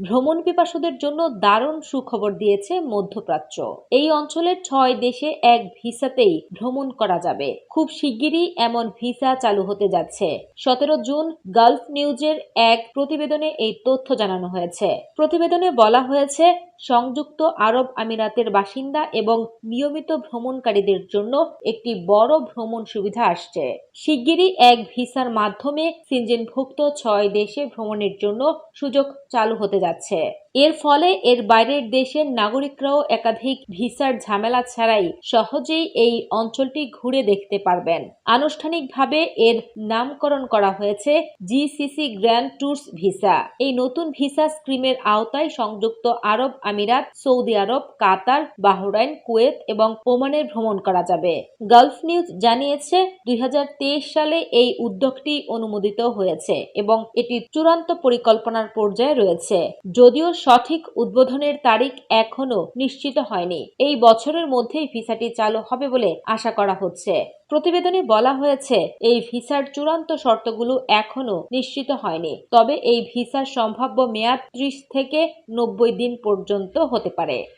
ভ্রমণ পিপাসুদের জন্য দারুণ সুখবর দিয়েছে মধ্যপ্রাচ্য। এই অঞ্চলের ছয় দেশে এক ভিসাতেই ভ্রমণ করা যাবে। খুব শিগগিরই এমন ভিসা চালু হতে যাচ্ছে। সতেরো জুন গালফ নিউজের এক প্রতিবেদনে এই তথ্য জানানো হয়েছে। প্রতিবেদনে বলা হয়েছে, সংযুক্ত আরব আমিরাতের বাসিন্দা এবং নিয়মিত ভ্রমণকারীদের জন্য একটি বড় ভ্রমণ সুবিধা আসছে। শিগগিরই এক ভিসার মাধ্যমে সিনজেনভুক্ত ছয় দেশে ভ্রমণের জন্য সুযোগ চালু হতে যাচ্ছে। যাচ্ছে এর ফলে এর বাইরের দেশের নাগরিকরাও একাধিক ভিসার ঝামেলা ছাড়াই সহজেই এই অঞ্চলটি ঘুরে দেখতে পারবেন। আনুষ্ঠানিকভাবে এর নামকরণ করা হয়েছে জিসিসি গ্র্যান্ড ট্যুরস ভিসা। এই নতুন ভিসা স্কিমের আওতায় সংযুক্ত আরব আমিরাত, Saudi Arab, Qatar, Bahrain, Kuwait এবং ওমানের ভ্রমণ করা যাবে। গালফ নিউজ জানিয়েছে, দুই হাজার তেইশ সালে এই উদ্যোগটি অনুমোদিত হয়েছে এবং এটি চূড়ান্ত পরিকল্পনার পর্যায়ে রয়েছে। যদিও সঠিক উদ্বোধনের তারিখ এখনও নিশ্চিত হয়নি। এই বছরের মধ্যেই ভিসাটি চালু হবে বলে আশা করা হচ্ছে। প্রতিবেদনে বলা হয়েছে, এই ভিসার চূড়ান্ত শর্তগুলো এখনও নিশ্চিত হয়নি। তবে এই ভিসার সম্ভাব্য মেয়াদ ত্রিশ থেকে নব্বই দিন পর্যন্ত হতে পারে।